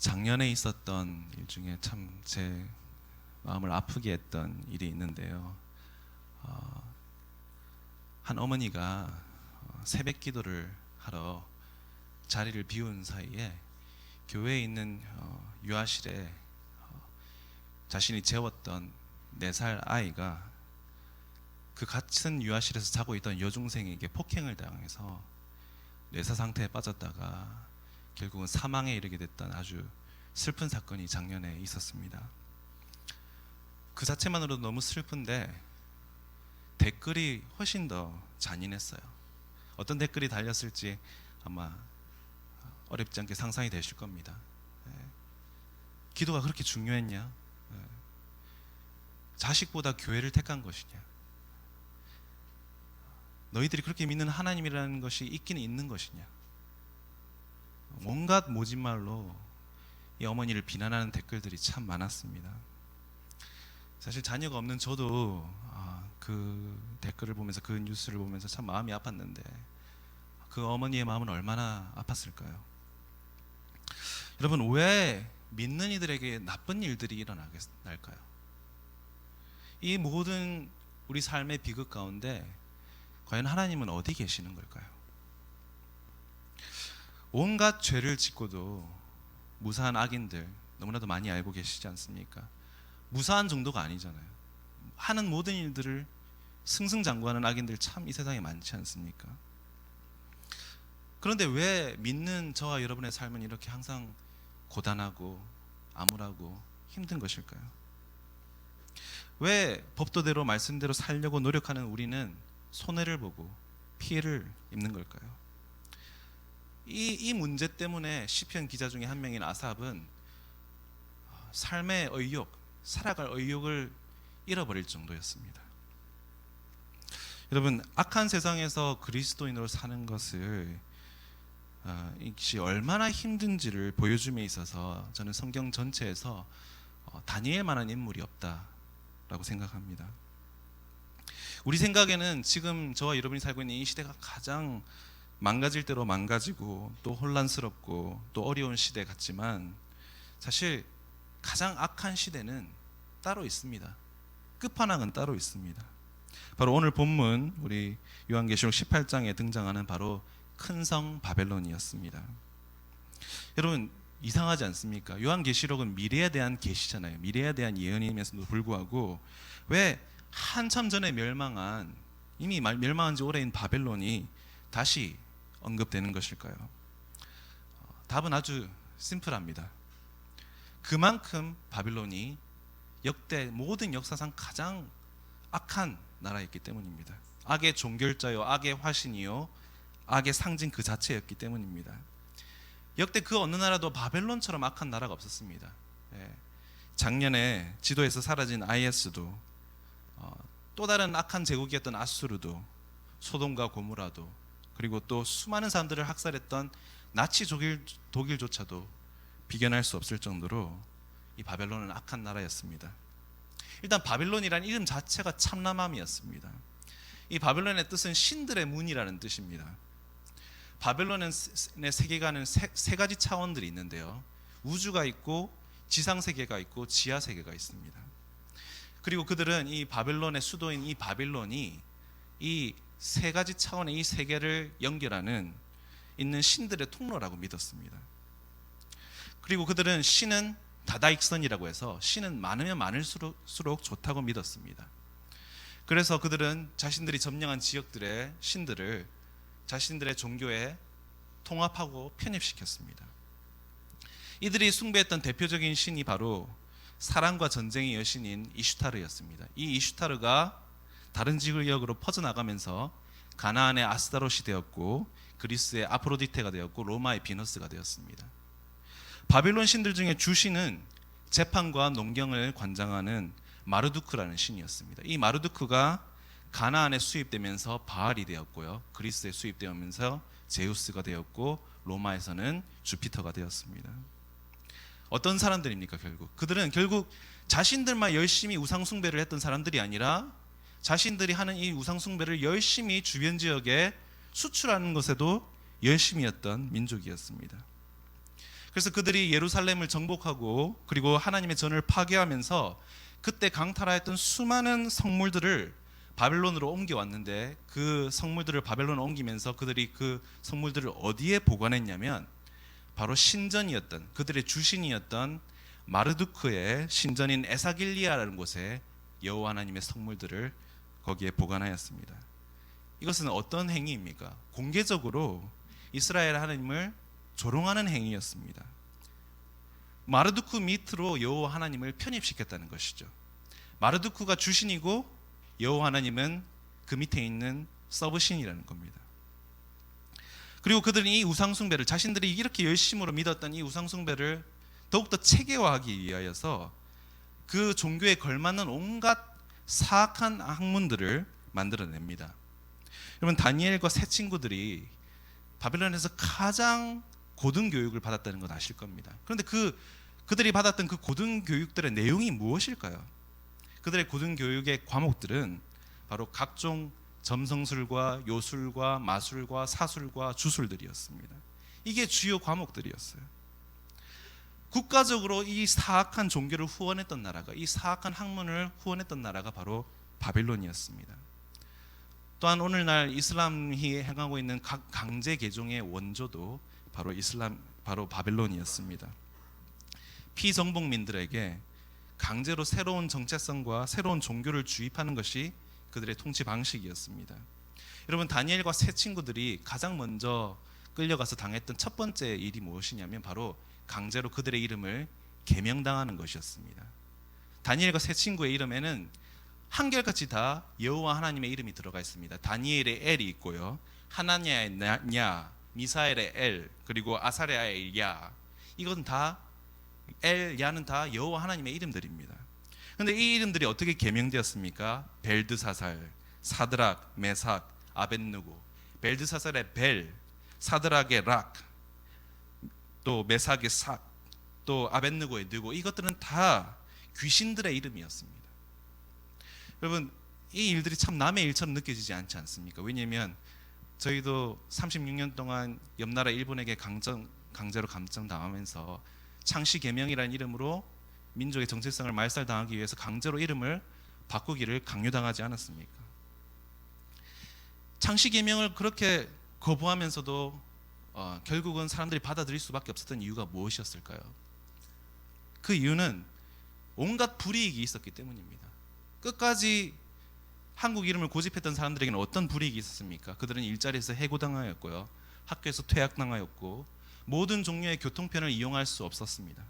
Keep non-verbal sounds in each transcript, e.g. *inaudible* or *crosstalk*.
작년에 있었던 일 중에 참 제 마음을 아프게 했던 일이 있는데요. 어, 한 어머니가 어, 새벽 기도를 하러 자리를 비운 사이에 교회에 있는 어, 유아실에 어, 자신이 재웠던 네 살 아이가 그 같은 유아실에서 자고 있던 여중생에게 폭행을 당해서 뇌사 상태에 빠졌다가 결국은 사망에 이르게 됐던 아주 슬픈 사건이 작년에 있었습니다. 그 자체만으로도 너무 슬픈데 댓글이 훨씬 더 잔인했어요. 어떤 댓글이 달렸을지 아마 어렵지 않게 상상이 되실 겁니다. 예. 기도가 그렇게 중요했냐? 예. 자식보다 교회를 택한 것이냐? 너희들이 그렇게 믿는 하나님이라는 것이 있기는 있는 것이냐? 온갖 모진말로 이 어머니를 비난하는 댓글들이 참 많았습니다. 사실 자녀가 없는 저도 아, 그 댓글을 보면서 그 뉴스를 보면서 참 마음이 아팠는데 그 어머니의 마음은 얼마나 아팠을까요? 여러분 왜 믿는 이들에게 나쁜 일들이 일어날까요? 이 모든 우리 삶의 비극 가운데 과연 하나님은 어디 계시는 걸까요? 온갖 죄를 짓고도 무사한 악인들 너무나도 많이 알고 계시지 않습니까? 무사한 정도가 아니잖아요. 하는 모든 일들을 승승장구하는 악인들 참 이 세상에 많지 않습니까? 그런데 왜 믿는 저와 여러분의 삶은 이렇게 항상 고단하고 암울하고 힘든 것일까요? 왜 법도대로 말씀대로 살려고 노력하는 우리는 손해를 보고 피해를 입는 걸까요? 이, 이 문제 때문에 시편 기자 중에 한 명인 아삽은 삶의 의욕, 살아갈 의욕을 잃어버릴 정도였습니다. 여러분 악한 세상에서 그리스도인으로 사는 것을 어, 이것이 얼마나 힘든지를 보여줌에 있어서 저는 성경 전체에서 어, 다니엘만한 인물이 없다라고 생각합니다. 우리 생각에는 지금 저와 여러분이 살고 있는 이 시대가 가장 망가질 대로 망가지고 또 혼란스럽고 또 어려운 시대 같지만 사실 가장 악한 시대는 따로 있습니다. 끝판왕은 따로 있습니다. 바로 오늘 본문 우리 요한계시록 18장에 등장하는 바로 큰 성 바벨론이었습니다. 여러분 이상하지 않습니까? 요한계시록은 미래에 대한 계시잖아요. 미래에 대한 예언임에서도 불구하고 왜 한참 전에 멸망한 이미 멸망한 지 오래인 바벨론이 다시 언급되는 것일까요? 어, 답은 아주 심플합니다. 그만큼 바빌론이 역대 모든 역사상 가장 악한 나라였기 때문입니다. 악의 종결자요, 악의 화신이요, 악의 상징 그 자체였기 때문입니다. 역대 그 어느 나라도 바벨론처럼 악한 나라가 없었습니다. 예. 작년에 지도에서 사라진 IS도 어, 또 다른 악한 제국이었던 아수르도 소돔과 고무라도 그리고 또 수많은 사람들을 학살했던 나치 독일, 독일조차도 비견할 수 없을 정도로 이 바벨론은 악한 나라였습니다. 일단 바벨론이라는 이름 자체가 참남함이었습니다. 이 바벨론의 뜻은 신들의 문이라는 뜻입니다. 바벨론의 세계관은 세, 세 가지 차원들이 있는데요. 우주가 있고 지상 세계가 있고 지하 세계가 있습니다. 그리고 그들은 이 바벨론의 수도인 이 바벨론이 이 세 가지 차원의 이 세계를 연결하는 있는 신들의 통로라고 믿었습니다. 그리고 그들은 신은 다다익선이라고 해서 신은 많으면 많을수록 좋다고 믿었습니다. 그래서 그들은 자신들이 점령한 지역들의 신들을 자신들의 종교에 통합하고 편입시켰습니다. 이들이 숭배했던 대표적인 신이 바로 사랑과 전쟁의 여신인 이슈타르였습니다. 이 이슈타르가 다른 지역으로 퍼져나가면서 가나안의 아스타롯이 되었고 그리스의 아프로디테가 되었고 로마의 비너스가 되었습니다. 바빌론 신들 중에 주신은 재판과 농경을 관장하는 마르두크라는 신이었습니다. 이 마르두크가 가나안에 수입되면서 바알이 되었고요. 그리스에 수입되면서 제우스가 되었고 로마에서는 주피터가 되었습니다. 어떤 사람들입니까 결국? 그들은 결국 자신들만 열심히 우상 숭배를 했던 사람들이 아니라 자신들이 하는 이 우상 숭배를 열심히 주변 지역에 수출하는 것에도 열심이었던 민족이었습니다. 그래서 그들이 예루살렘을 정복하고 그리고 하나님의 전을 파괴하면서 그때 강탈하였던 수많은 성물들을 바벨론으로 옮겨왔는데 그 성물들을 바벨론으로 옮기면서 그들이 그 성물들을 어디에 보관했냐면 바로 신전이었던 그들의 주신이었던 마르두크의 신전인 에사길리아라는 곳에 여호와 하나님의 성물들을 거기에 보관하였습니다. 이것은 어떤 행위입니까? 공개적으로 이스라엘 하나님을 조롱하는 행위였습니다. 마르두크 밑으로 여호와 하나님을 편입시켰다는 것이죠. 마르두크가 주신이고 여호와 하나님은 그 밑에 있는 서브신이라는 겁니다. 그리고 그들은 이 우상 숭배를 자신들이 이렇게 열심으로 믿었던 이 우상 숭배를 더욱더 체계화하기 위하여서 그 종교에 걸맞는 온갖 사악한 학문들을 만들어냅니다. 여러분 다니엘과 세 친구들이 바벨론에서 가장 고등 교육을 받았다는 건 아실 겁니다. 그런데 그 그들이 받았던 그 고등 교육들의 내용이 무엇일까요? 그들의 고등 교육의 과목들은 바로 각종 점성술과 요술과 마술과 사술과 주술들이었습니다. 이게 주요 과목들이었어요. 국가적으로 이 사악한 종교를 후원했던 나라가 이 사악한 학문을 후원했던 나라가 바로 바빌론이었습니다. 또한 오늘날 이슬람이 행하고 있는 각 강제 개종의 원조도 바로 이슬람 바로 바빌론이었습니다. 피정복민들에게 강제로 새로운 정체성과 새로운 종교를 주입하는 것이 그들의 통치 방식이었습니다. 여러분 다니엘과 세 친구들이 가장 먼저 끌려가서 당했던 첫 번째 일이 무엇이냐면 바로 강제로 그들의 이름을 개명당하는 것이었습니다. 다니엘과 세 친구의 이름에는 한결같이 다 여호와 하나님의 이름이 들어가 있습니다. 다니엘의 엘이 있고요. 하나냐의 냐, 미사엘의 엘, 그리고 아사랴의 야. 이것은 다 엘, 야는 다 여호와 하나님의 이름들입니다. 근데 이 이름들이 어떻게 개명되었습니까? 벨드사살, 사드락, 메삭, 아벤누고. 벨드사살의 벨, 사드락의 락, 또 메삭의 삭, 또 아벤누고의 느고 이것들은 다 귀신들의 이름이었습니다. 여러분 이 일들이 참 남의 일처럼 느껴지지 않지 않습니까? 왜냐하면 저희도 36년 동안 옆나라 일본에게 강정, 강제로 감정 당하면서 창시 개명이라는 이름으로 민족의 정체성을 말살당하기 위해서 강제로 이름을 바꾸기를 강요당하지 않았습니까? 창시 개명을 그렇게 거부하면서도 어, 결국은 사람들이 받아들일 수밖에 없었던 이유가 무엇이었을까요? 그 이유는 온갖 불이익이 있었기 때문입니다. 끝까지 한국 이름을 고집했던 사람들에게는 어떤 불이익이 있었습니까? 그들은 일자리에서 해고당하였고요. 학교에서 퇴학당하였고 모든 종류의 교통편을 이용할 수 없었습니다.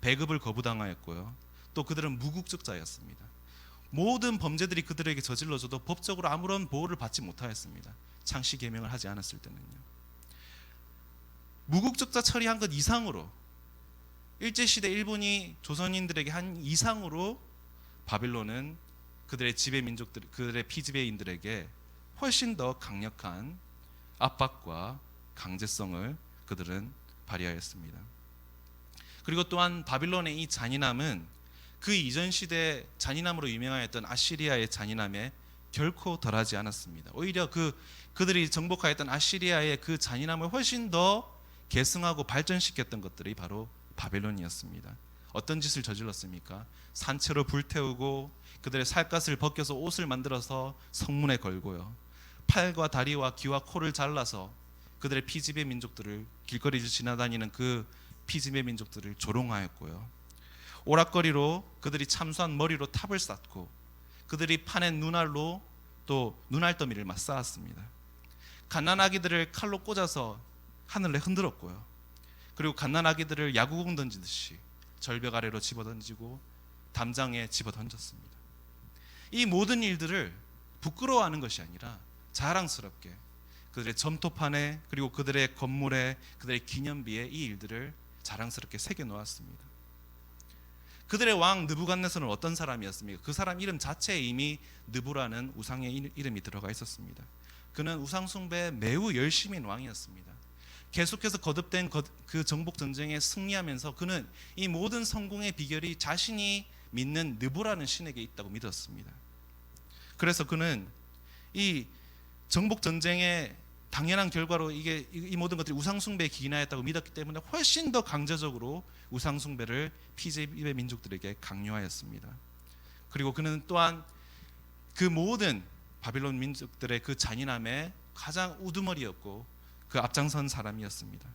배급을 거부당하였고요. 또 그들은 무국적자였습니다. 모든 범죄들이 그들에게 저질러져도 법적으로 아무런 보호를 받지 못하였습니다. 창시 개명을 하지 않았을 때는요. 무국적자 처리한 것 이상으로 일제 시대 일본이 조선인들에게 한 이상으로 바빌론은 그들의 지배 민족들 그들의 피지배인들에게 훨씬 더 강력한 압박과 강제성을 그들은 발휘하였습니다. 그리고 또한 바빌론의 이 잔인함은 그 이전 시대 잔인함으로 유명하였던 아시리아의 잔인함에 결코 덜하지 않았습니다. 오히려 그 그들이 정복하였던 아시리아의 그 잔인함을 훨씬 더 계승하고 발전시켰던 것들이 바로 바벨론이었습니다. 어떤 짓을 저질렀습니까? 산채로 불태우고 그들의 살갗을 벗겨서 옷을 만들어서 성문에 걸고요. 팔과 다리와 귀와 코를 잘라서 그들의 피지배 민족들을 길거리를 지나다니는 그 피지배 민족들을 조롱하였고요. 오락거리로 그들이 참수한 머리로 탑을 쌓고 그들이 파낸 눈알로 또 눈알 더미를 막 쌓았습니다. 갓난아기들을 칼로 꽂아서 하늘에 흔들었고요. 그리고 갓난아기들을 야구공 던지듯이 절벽 아래로 집어 던지고 담장에 집어 던졌습니다. 이 모든 일들을 부끄러워하는 것이 아니라 자랑스럽게 그들의 점토판에 그리고 그들의 건물에 그들의 기념비에 이 일들을 자랑스럽게 새겨 놓았습니다. 그들의 왕 느부갓네살은 어떤 사람이었습니까? 그 사람 이름 자체에 이미 느부라는 우상의 이름이 들어가 있었습니다. 그는 우상 숭배에 매우 열심인 왕이었습니다. 계속해서 거듭된 그 정복 전쟁에 승리하면서 그는 이 모든 성공의 비결이 자신이 믿는 느부라는 신에게 있다고 믿었습니다. 그래서 그는 이 정복 전쟁에 당연한 결과로 이게 이- 이 모든 것들이 우상 숭배에 기인하였다고 믿었기 때문에 훨씬 더 강제적으로 우상 숭배를 피지의 민족들에게 강요하였습니다. 그리고 그는 또한 그 모든 바빌론 민족들의 그 잔인함에 가장 우두머리였고 그 앞장선 사람이었습니다.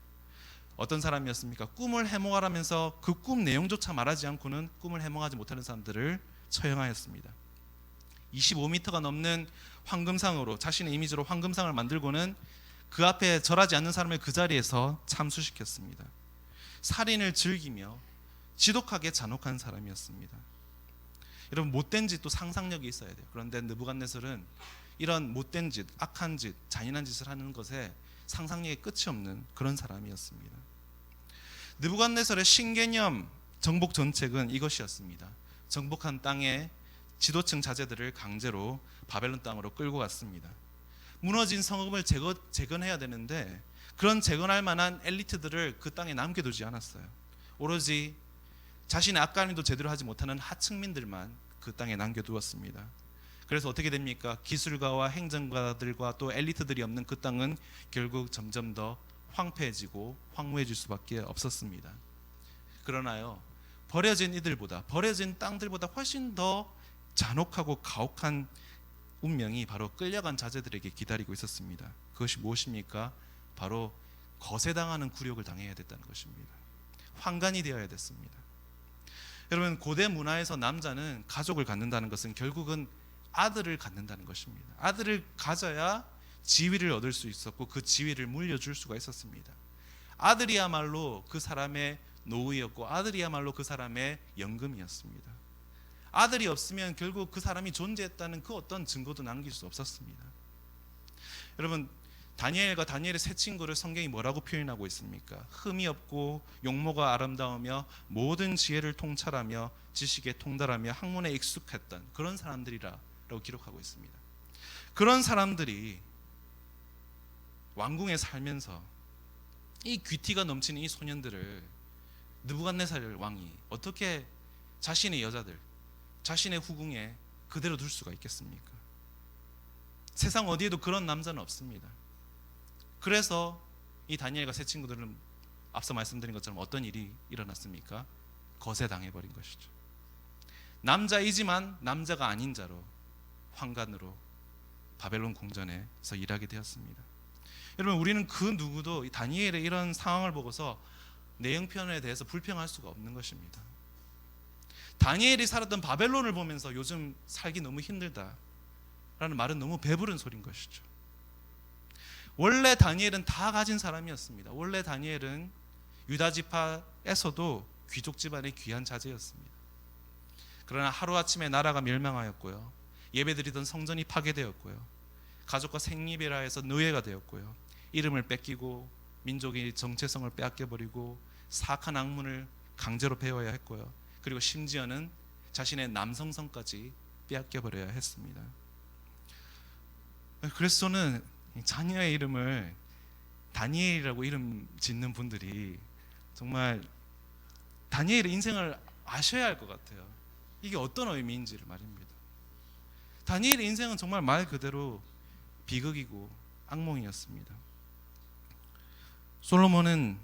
어떤 사람이었습니까? 꿈을 해몽하라면서 그 꿈 내용조차 말하지 않고는 꿈을 해몽하지 못하는 사람들을 처형하였습니다. 25m가 넘는 황금상으로 자신의 이미지로 황금상을 만들고는 그 앞에 절하지 않는 사람을 그 자리에서 참수시켰습니다. 살인을 즐기며 지독하게 잔혹한 사람이었습니다. 여러분 못된 짓도 상상력이 있어야 돼요. 그런데 느부갓네살은 이런 못된 짓, 악한 짓, 잔인한 짓을 하는 것에 상상력이 끝이 없는 그런 사람이었습니다. 느부갓네살의 신개념 정복 정책은 이것이었습니다. 정복한 땅에 지도층 자제들을 강제로 바벨론 땅으로 끌고 갔습니다. 무너진 성읍을 재건, 재건해야 되는데 그런 재건할 만한 엘리트들을 그 땅에 남겨두지 않았어요. 오로지 자신의 앞가림도 제대로 하지 못하는 하층민들만 그 땅에 남겨두었습니다. 그래서 어떻게 됩니까? 기술가와 행정가들과 또 엘리트들이 없는 그 땅은 결국 점점 더 황폐해지고 황무해질 수밖에 없었습니다. 그러나요, 버려진 이들보다 버려진 땅들보다 훨씬 더 잔혹하고 가혹한 운명이 바로 끌려간 자제들에게 기다리고 있었습니다. 그것이 무엇입니까? 바로 거세당하는 굴욕을 당해야 됐다는 것입니다. 환관이 되어야 됐습니다. 여러분 고대 문화에서 남자는 가족을 갖는다는 것은 결국은 아들을 갖는다는 것입니다. 아들을 가져야 지위를 얻을 수 있었고 그 지위를 물려줄 수가 있었습니다. 아들이야말로 그 사람의 노후였고 아들이야말로 그 사람의 연금이었습니다. 아들이 없으면 결국 그 사람이 존재했다는 그 어떤 증거도 남길 수 없었습니다. 여러분 다니엘과 다니엘의 세 친구를 성경이 뭐라고 표현하고 있습니까? 흠이 없고 용모가 아름다우며 모든 지혜를 통찰하며 지식에 통달하며 학문에 익숙했던 그런 사람들이라 고 기록하고 있습니다. 그런 사람들이 왕궁에 살면서 이 귀티가 넘치는 이 소년들을 느부갓네살 왕이 어떻게 자신의 여자들, 자신의 후궁에 그대로 둘 수가 있겠습니까? 세상 어디에도 그런 남자는 없습니다. 그래서 이 다니엘과 세 친구들은 앞서 말씀드린 것처럼 어떤 일이 일어났습니까? 거세 당해버린 것이죠. 남자이지만 남자가 아닌 자로 환관으로 바벨론 궁전에서 일하게 되었습니다. 여러분 우리는 그 누구도 이 다니엘의 이런 상황을 보고서 내용편에 대해서 불평할 수가 없는 것입니다. 다니엘이 살았던 바벨론을 보면서 요즘 살기 너무 힘들다라는 말은 너무 배부른 소린 것이죠. 원래 다니엘은 다 가진 사람이었습니다. 원래 다니엘은 유다 지파에서도 귀족 집안의 귀한 자제였습니다. 그러나 하루 아침에 나라가 멸망하였고요. 예배드리던 성전이 파괴되었고요. 가족과 생리배라 해서 노예가 되었고요. 이름을 뺏기고 민족의 정체성을 빼앗겨 버리고 사악한 악문을 강제로 배워야 했고요. 그리고 심지어는 자신의 남성성까지 빼앗겨 버려야 했습니다. 그래서 저는 자녀의 이름을 다니엘이라고 이름 짓는 분들이 정말 다니엘의 인생을 아셔야 할 것 같아요. 이게 어떤 의미인지를 말입니다. 다니엘의 인생은 정말 말 그대로 비극이고 악몽이었습니다. 솔로몬은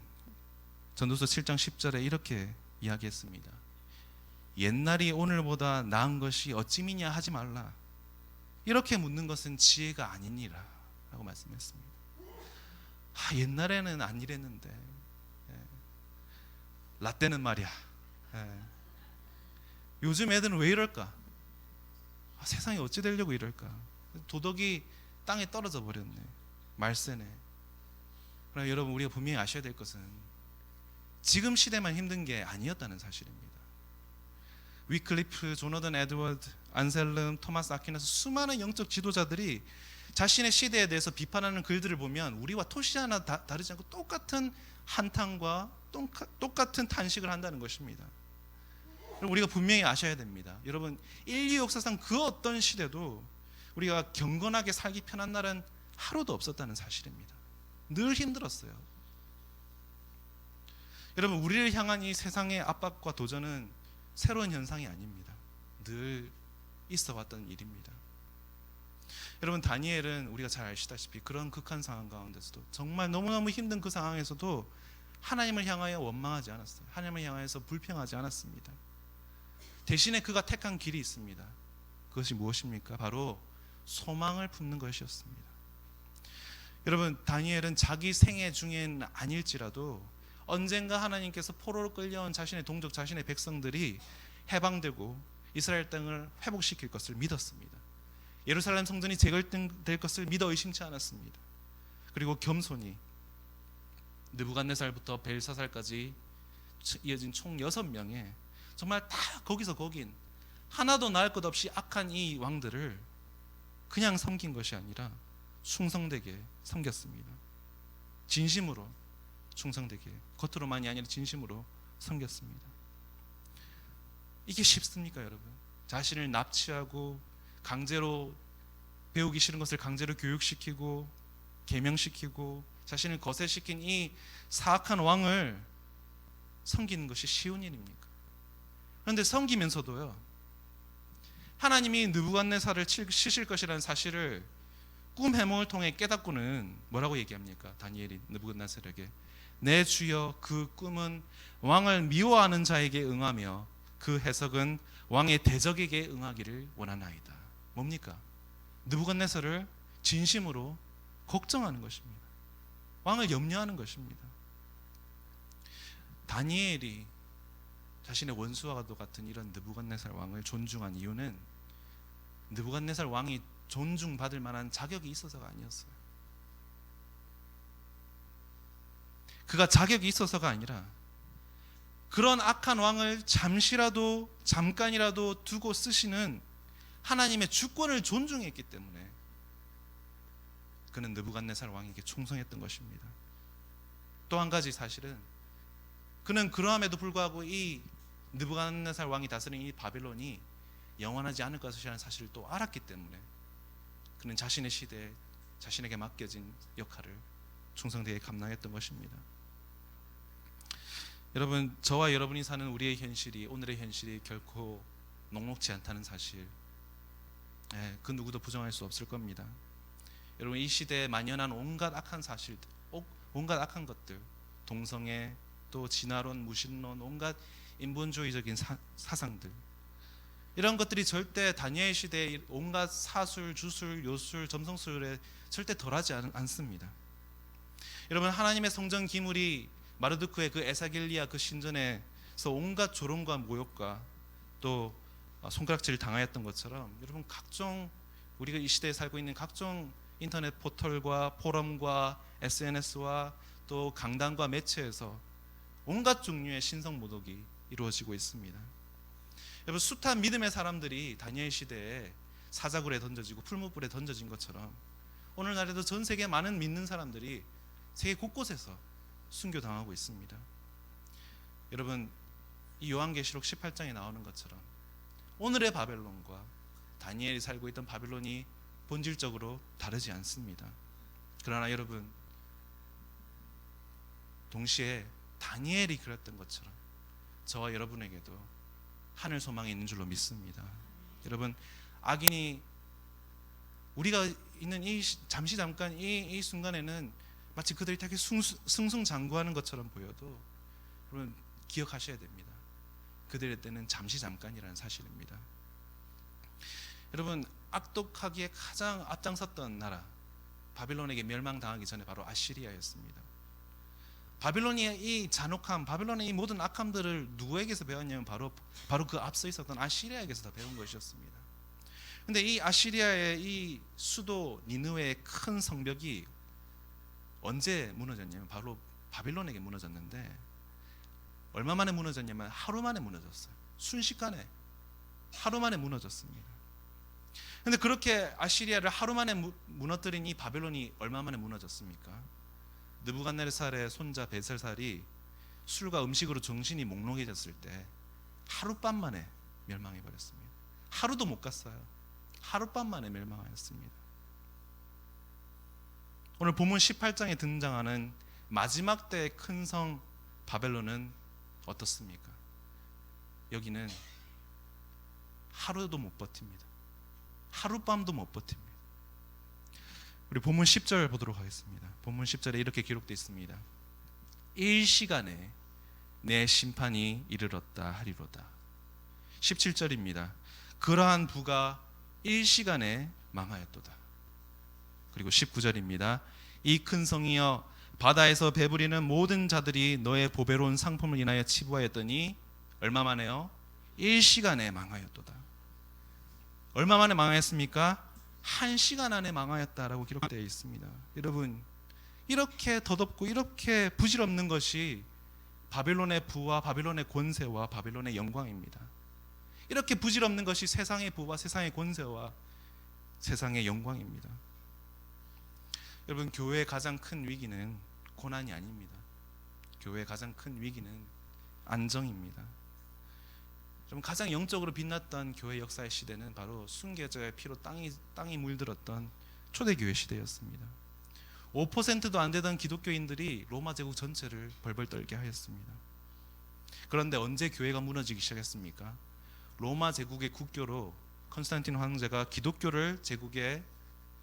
전도서 7장 10절에 이렇게 이야기했습니다. 옛날이 오늘보다 나은 것이 어찌미냐 하지 말라. 이렇게 묻는 것은 지혜가 아니니라. 라고 말씀했습니다. 아, 옛날에는 안 이랬는데. 예. 라떼는 말이야. 예. 요즘 애들은 왜 이럴까? 아, 세상이 어찌 되려고 이럴까? 도덕이 땅에 떨어져 버렸네. 말세네. 그러나 여러분 우리가 분명히 아셔야 될 것은 지금 시대만 힘든 게 아니었다는 사실입니다. 위클리프, 조너든 에드워드, 안셀름, 토마스 아퀴나스 수많은 영적 지도자들이 자신의 시대에 대해서 비판하는 글들을 보면 우리와 토시 하나 다, 다르지 않고 똑같은 한탄과 똑같, 똑같은 탄식을 한다는 것입니다. 우리가 분명히 아셔야 됩니다. 여러분 인류 역사상 그 어떤 시대도 우리가 경건하게 살기 편한 날은 하루도 없었다는 사실입니다. 늘 힘들었어요. 여러분 우리를 향한 이 세상의 압박과 도전은 새로운 현상이 아닙니다. 늘 있어 왔던 일입니다. 여러분 다니엘은 우리가 잘 아시다시피 그런 극한 상황 가운데서도 정말 너무너무 힘든 그 상황에서도 하나님을 향하여 원망하지 않았어요. 하나님을 향하여서 불평하지 않았습니다. 대신에 그가 택한 길이 있습니다. 그것이 무엇입니까? 바로 소망을 품는 것이었습니다. 여러분 다니엘은 자기 생애 중엔 아닐지라도 언젠가 하나님께서 포로로 끌려온 자신의 동족 자신의 백성들이 해방되고 이스라엘 땅을 회복시킬 것을 믿었습니다. 예루살렘 성전이 재건될 것을 믿어 의심치 않았습니다. 그리고 겸손히 느부갓네살부터 벨사살까지 이어진 총 6명의 정말 다 거기서 거긴 하나도 나을 것 없이 악한 이 왕들을 그냥 섬긴 것이 아니라 충성되게 섬겼습니다. 진심으로 충성되게 겉으로만이 아니라 진심으로 섬겼습니다. 이게 쉽습니까, 여러분? 자신을 납치하고 강제로 배우기 싫은 것을 강제로 교육시키고 계명시키고 자신을 거세시킨 이 사악한 왕을 섬기는 것이 쉬운 일입니까? 그런데 섬기면서도요. 하나님이 느부갓네살을 치실 것이라는 사실을 꿈 해몽을 통해 깨닫고는 뭐라고 얘기합니까? 다니엘이 느부갓네살에게 내 주여 그 꿈은 왕을 미워하는 자에게 응하며 그 해석은 왕의 대적에게 응하기를 원하나이다. 뭡니까? 느부갓네살을 진심으로 걱정하는 것입니다. 왕을 염려하는 것입니다. 다니엘이 자신의 원수와도 같은 이런 느부갓네살 왕을 존중한 이유는 느부갓네살 왕이 존중받을 만한 자격이 있어서가 아니었어요. 그가 자격이 있어서가 아니라 그런 악한 왕을 잠시라도 잠깐이라도 두고 쓰시는 하나님의 주권을 존중했기 때문에 그는 느부갓네살 왕에게 충성했던 것입니다. 또 한 가지 사실은 그는 그러함에도 불구하고 이 느부갓네살 왕이 다스린 이 바벨론이 영원하지 않을 것이라는 사실을 또 알았기 때문에 그는 자신의 시대에 자신에게 맡겨진 역할을 충성되게 감당했던 것입니다. 여러분 저와 여러분이 사는 우리의 현실이 오늘의 현실이 결코 녹록지 않다는 사실 예, 그 누구도 부정할 수 없을 겁니다. 여러분 이 시대에 만연한 온갖 악한 사실들, 오- 온갖 악한 것들, 동성애, 또 진화론, 무신론, 온갖 인본주의적인 사, 사상들 이런 것들이 절대 다니엘 시대의 온갖 사술, 주술, 요술, 점성술에 절대 덜하지 않, 않습니다. 여러분 하나님의 성전 기물이 마르두크의 그 에사겔리아 그 신전에서 온갖 조롱과 모욕과 또 손가락질을 당하였던 것처럼 여러분 각종 우리가 이 시대에 살고 있는 각종 인터넷 포털과 포럼과 SNS와 또 강단과 매체에서 온갖 종류의 신성 모독이 이루어지고 있습니다. 여러분 숱한 믿음의 사람들이 다니엘 시대에 사자굴에 던져지고 풀무불에 던져진 것처럼 오늘날에도 전 세계 많은 믿는 사람들이 세계 곳곳에서 순교당하고 있습니다. 여러분 이 요한계시록 18장에 나오는 것처럼 오늘의 바벨론과 다니엘이 살고 있던 바벨론이 본질적으로 다르지 않습니다. 그러나 여러분 동시에 다니엘이 그랬던 것처럼 저와 여러분에게도 하늘 소망이 있는 줄로 믿습니다. 여러분 악인이 우리가 있는 이 시- 잠시 잠깐 이, 이 순간에는 마치 그들이 되게 승승장구하는 것처럼 보여도 여러분 기억하셔야 됩니다. 그들의 때는 잠시 잠깐이라는 사실입니다. 여러분 악독하기에 가장 앞장섰던 나라 바빌론에게 멸망당하기 전에 바로 아시리아였습니다. 바빌론의 이 잔혹함, 바빌론의 이 모든 악함들을 누구에게서 배웠냐면 바로 바로 그 앞서 있었던 아시리아에게서 다 배운 것이었습니다. 근데 이 아시리아의 이 수도 니느웨의 큰 성벽이 언제 무너졌냐면 바로 바빌론에게 무너졌는데 얼마 만에 무너졌냐면 하루 만에 무너졌어요. 순식간에 하루 만에 무너졌습니다. 근데 그렇게 아시리아를 하루 만에 무, 무너뜨린 이 바벨론이 얼마 만에 무너졌습니까? 느부갓네살의 손자 베셀살이 술과 음식으로 정신이 몽롱해졌을 때 하룻밤 만에 멸망해 버렸습니다. 하루도 못 갔어요. 하룻밤 만에 멸망하였습니다. 오늘 본문 18장에 등장하는 마지막 때의 큰 성 바벨론은 어떻습니까? 여기는 하루도 못 버팁니다. 하룻밤도 못 버팁니다. 우리 본문 10절 보도록 하겠습니다. 본문 10절에 이렇게 기록되어 있습니다. 일시간에 내 심판이 이르렀다 하리로다. 17절입니다. 그러한 부가 일시간에 망하였도다. 그리고 19절입니다. 이 큰 성이여 바다에서 배부리는 모든 자들이 너의 보배로운 상품을 인하여 치부하였더니 얼마 만에요? 일시간에 망하였도다. 얼마 만에 망하였습니까? 한 시간 안에 망하였다라고 기록되어 있습니다. 여러분 이렇게 더덥고 이렇게 부질없는 것이 바벨론의 부와 바벨론의 권세와 바벨론의 영광입니다. 이렇게 부질없는 것이 세상의 부와 세상의 권세와 세상의 영광입니다. 여러분 교회의 가장 큰 위기는 고난이 아닙니다. 교회의 가장 큰 위기는 안정입니다. 좀 가장 영적으로 빛났던 교회 역사의 시대는 바로 순교자의 피로 땅이 땅이 물들었던 초대교회 시대였습니다. 5%도 안 되던 기독교인들이 로마 제국 전체를 벌벌 떨게 하였습니다. 그런데 언제 교회가 무너지기 시작했습니까? 로마 제국의 국교로 컨스탄틴 황제가 기독교를 제국의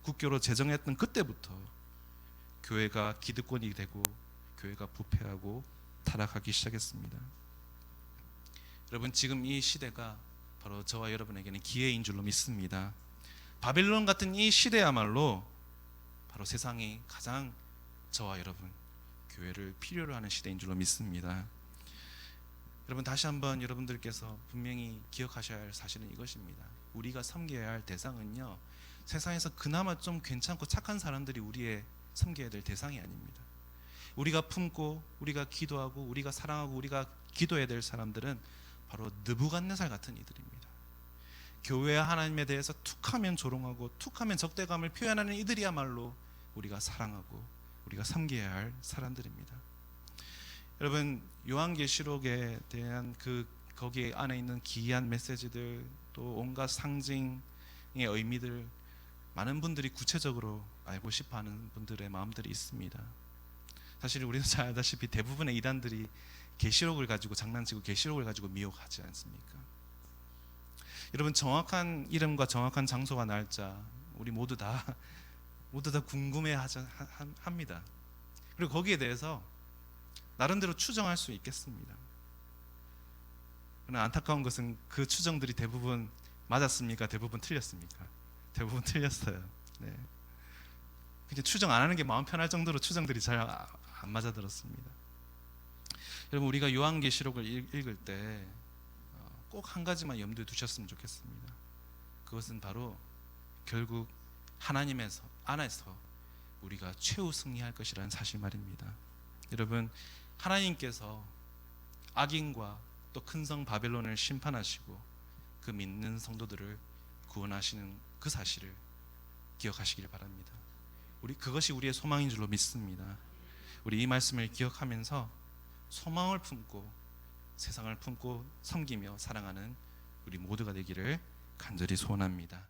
국교로 제정했던 그때부터 교회가 기득권이 되고 교회가 부패하고 타락하기 시작했습니다. 여러분 지금 이 시대가 바로 저와 여러분에게는 기회인 줄로 믿습니다. 바벨론 같은 이 시대야말로 바로 세상이 가장 저와 여러분 교회를 필요로 하는 시대인 줄로 믿습니다. 여러분 다시 한번 여러분들께서 분명히 기억하셔야 할 사실은 이것입니다. 우리가 섬겨야 할 대상은요. 세상에서 그나마 좀 괜찮고 착한 사람들이 우리의 섬겨야 될 대상이 아닙니다. 우리가 품고 우리가 기도하고 우리가 사랑하고 우리가 기도해야 될 사람들은 바로 느부갓네살 같은 이들입니다. 교회와 하나님에 대해서 툭하면 조롱하고 툭하면 적대감을 표현하는 이들이야말로 우리가 사랑하고 우리가 섬겨야 할 사람들입니다. 여러분 요한계시록에 대한 그 거기 안에 있는 기이한 메시지들 또 온갖 상징의 의미들 많은 분들이 구체적으로 알고 싶어하는 분들의 마음들이 있습니다. 사실 우리는 잘 알다시피 대부분의 이단들이 계시록을 가지고 장난치고 계시록을 가지고 미혹하지 않습니까? 여러분 정확한 이름과 정확한 장소와 날짜 우리 모두 다 *laughs* 모두 다 궁금해 하자 합니다. 그리고 거기에 대해서 나름대로 추정할 수 있겠습니다. 그러나 안타까운 것은 그 추정들이 대부분 맞았습니까? 대부분 틀렸습니까? 대부분 틀렸어요. 네. 그냥 추정 안 하는 게 마음 편할 정도로 추정들이 잘 안 맞아 들었습니다. 여러분 우리가 요한계시록을 읽- 읽을 때 꼭 한 가지만 염두에 두셨으면 좋겠습니다. 그것은 바로 결국 하나님에서 안에서 우리가 최후 승리할 것이라는 사실 말입니다. 여러분 하나님께서 악인과 또 큰 성 바벨론을 심판하시고 그 믿는 성도들을 구원하시는 그 사실을 기억하시길 바랍니다. 우리 그것이 우리의 소망인 줄로 믿습니다. 우리 이 말씀을 기억하면서 소망을 품고 세상을 품고 섬기며 사랑하는 우리 모두가 되기를 간절히 소원합니다.